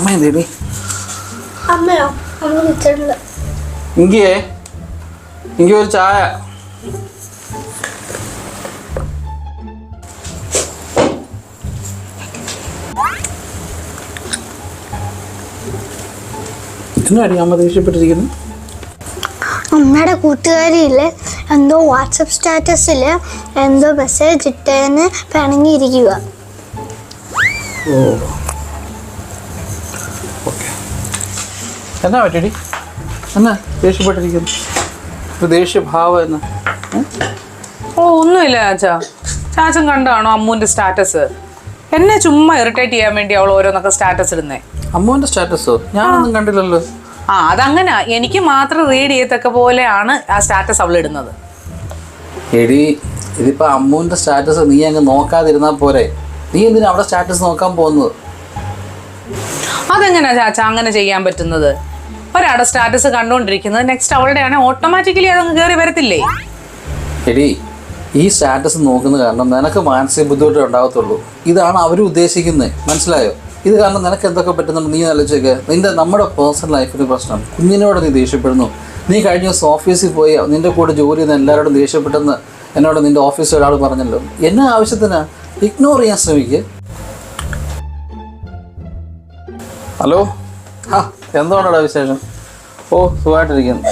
അമ്മ എന്തേടി അമ്മയോ അമ്മ ഇങ്കിയേ ഇങ്കി ഒരു ചായ. എന്നാടി അമ്മ ദേഷ്യപ്പെട്ടിരിക്കുന്നു? അമ്മയുടെ കൂട്ടുകാരിയില്ലേ എന്തോ വാട്സപ്പ് സ്റ്റാറ്റസിൽ എന്തോ മെസ്സേജ് ഇട്ടേന്ന് പിണങ്ങിയിരിക്കുക ഓ. എന്നാ പറ്റി എന്നാ ദേഷ്യപ്പെട്ടിരിക്കുന്നു. ഒരു ദേഷ്യഭാവം എന്ന്. ഓ ഒന്നുമില്ല ചാച്ചാ. ചാച്ചൻ കണ്ടാണോ അമ്മുവിന്റെ സ്റ്റാറ്റസ്? എന്നെ ചുമ്മാ ഇറിറ്റേറ്റ് ചെയ്യാൻ വേണ്ടി അവൾ ഓരോന്നൊക്കെ സ്റ്റാറ്റസ് ഇടുന്നേ. അമ്മുവിന്റെ സ്റ്റാറ്റസോ? ഞാനൊന്നും കണ്ടില്ലല്ലോ. ആ അതങ്ങനെ. എനിക്ക് മാത്രം റീഡ് ചെയ്യത്തക്ക പോലെയാണ് ആ സ്റ്റാറ്റസ് അവൾ ഇടുന്നത്. എടി ഇതിപ്പോ അമ്മുവിന്റെ സ്റ്റാറ്റസ് നീ അങ്ങ് നോക്കാതിരുന്നാ പോരെ. നീ എന്തിനാ അവിടെ സ്റ്റാറ്റസ് നോക്കാൻ പോകുന്നത്? അതെങ്ങനെയാ ചാച്ച അങ്ങനെ ചെയ്യാൻ പറ്റുന്നത്? ഒരാളുടെ സ്റ്റാറ്റസ് കണ്ടുകൊണ്ടിരിക്കുന്നത് നെക്സ്റ്റ് അവളുടെ ആണെങ്കിൽ ഓട്ടോമാറ്റിക്കലി അതങ്ങ് കയറി വരത്തില്ലേ? എടി ഈ സ്റ്റാറ്റസ് നോക്കുന്ന കാരണം നിനക്ക് മാനസിക ബുദ്ധിമുട്ട് ഉണ്ടാകത്തുള്ളൂ ഇതാണ് അവർ ഉദ്ദേശിക്കുന്നത് മനസ്സിലായോ? ഇത് കാരണം നിനക്ക് എന്തൊക്കെ പറ്റുന്നുണ്ട്? നീ ആലോചിച്ചേക്ക്. നിന്റെ നമ്മുടെ പേഴ്സണൽ ലൈഫിന് പ്രശ്നം. കുഞ്ഞിനോട് നീ ദേഷ്യപ്പെടുന്നു. നീ കഴിഞ്ഞ ദിവസം ഓഫീസിൽ പോയി നിന്റെ കൂടെ ജോലി ചെയ്യുന്ന എല്ലാവരോടും ദേഷ്യപ്പെട്ടെന്ന് എന്നോട് നിന്റെ ഓഫീസിൽ ഒരാൾ പറഞ്ഞല്ലോ. എന്നെ ആവശ്യത്തിന്? ഇഗ്നോർ ചെയ്യാൻ ശ്രമിക്കുക ഹലോ എന്തുകൊണ്ടാടാ വിശേഷം? ഓ സുഖമായിട്ടിരിക്കുന്നു.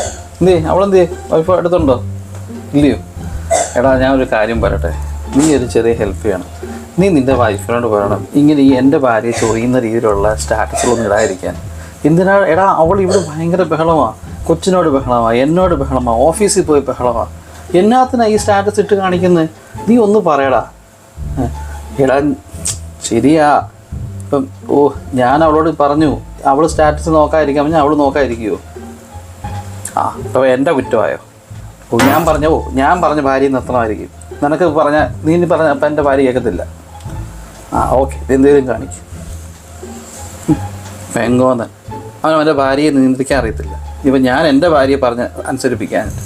എന്തേ അവളെന്തേ? വൈഫ് അടുത്തുണ്ടോ? ഇല്ലയോ? എടാ ഞാൻ ഒരു കാര്യം പറയട്ടെ. നീ ഒരു ചെറിയ ഹെൽപ്പ് ചെയ്യണം. നീ നിന്റെ വൈഫിനോട് പറയണം. ഇങ്ങനെ ഈ എന്റെ ഭാര്യയെ ചൊറിയുന്ന രീതിയിലുള്ള സ്റ്റാറ്റസുകളൊന്നും ഇടാതിരിക്കാൻ. എന്തിനാ? എടാ അവൾ ഇവിടെ ഭയങ്കര ബഹളമാണ് കൊച്ചിനോട് ബഹളമാണ് എന്നോട് ബഹളമാണ് ഓഫീസിൽ പോയി ബഹളമാണ് എന്നാത്തിനാ ഈ സ്റ്റാറ്റസ് ഇട്ട് കാണിക്കുന്നത് നീ ഒന്ന് പറയടാ. എടാ ശരിയാ. ഇപ്പം ഓ ഞാൻ അവളോട് പറഞ്ഞു അവൾ സ്റ്റാറ്റസ് നോക്കാതിരിക്കാൻ പറഞ്ഞാൽ അവൾ നോക്കാതിരിക്കുമോ ആ അപ്പോൾ എന്റെ കുറ്റമായോ? ഓ ഞാൻ പറഞ്ഞ ഓ ഞാൻ പറഞ്ഞ ഭാര്യ നിർത്തണമായിരിക്കും. നിനക്ക് പറഞ്ഞ നീ ഇനി പറഞ്ഞ അപ്പം എന്റെ ഭാര്യ കേൾക്കത്തില്ല ആ ഓക്കെ എന്തെങ്കിലും കാണിക്കും. പെങ്കോന്ന് അവൻ അവന്റെ ഭാര്യയെ നിയന്ത്രിക്കാൻ അറിയത്തില്ല. ഇപ്പം ഞാൻ എന്റെ ഭാര്യയെ പറഞ്ഞ് അനുസരിപ്പിക്കാനുണ്ട്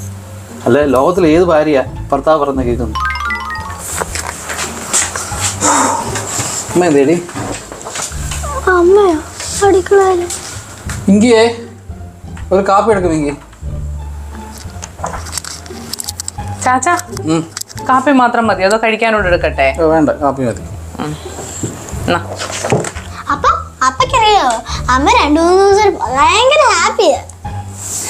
അല്ലെ ലോകത്തിൽ ഏത് ഭാര്യ ഭർത്താവ് പറഞ്ഞ കേൾക്കുന്നു അമ്മ എന്തേടി? അമ്മയോ? അടുക്കളയിൽ ഇങ്കിയേ ഒരു കാപ്പി എടുക്കും ഇങ്കി ചാച്ചാ ഉം. കാപ്പി മാത്രം മതി. അതോ കഴിക്കാനോട് എടുക്കട്ടെ? ഏ, വേണ്ട കാപ്പി മതി. എന്നാ. അപ്പൊ അപ്പക്കറിയോ അമ്മ രണ്ടു മൂന്ന് ദിവസം ഭയങ്കര ഹാപ്പിയാ.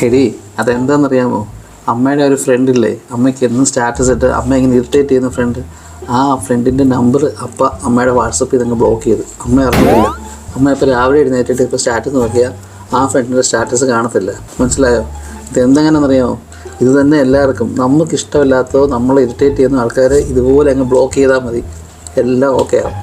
എടി അതെന്താണെന്നറിയാമോ അമ്മയുടെ ഒരു ഫ്രണ്ട് ഇല്ലേ? അമ്മയ്ക്ക് എന്നും സ്റ്റാറ്റസ് ഇട്ട് അമ്മ ഇങ്ങനെ ഇറിറ്റേറ്റ് ചെയ്യുന്ന ഫ്രണ്ട് ആ ഫ്രണ്ടിന്റെ നമ്പർ അപ്പ അമ്മയുടെ വാട്സപ്പിൽ നിന്ന് ബ്ലോക്ക് ചെയ്ത്. അമ്മ അറിഞ്ഞില്ല അമ്മ ഇപ്പോൾ രാവിലെ എഴുന്നേറ്റിട്ട് ഇപ്പോൾ സ്റ്റാറ്റസ് നോക്കിയാൽ ആ ഫ്രണ്ടിന്റെ സ്റ്റാറ്റസ് കാണത്തില്ല. മനസ്സിലായോ? ഇത് എന്തെങ്ങനെയാണെന്നറിയാമോ ഇത് തന്നെ എല്ലാവർക്കും. നമുക്ക് ഇഷ്ടമില്ലാത്തതോ നമ്മളെ ഇറിറ്റേറ്റ് ചെയ്യുന്ന ആൾക്കാരെ ഇതുപോലെ അങ്ങ് ബ്ലോക്ക് ചെയ്താൽ മതി. എല്ലാം ഓക്കെ ആവും.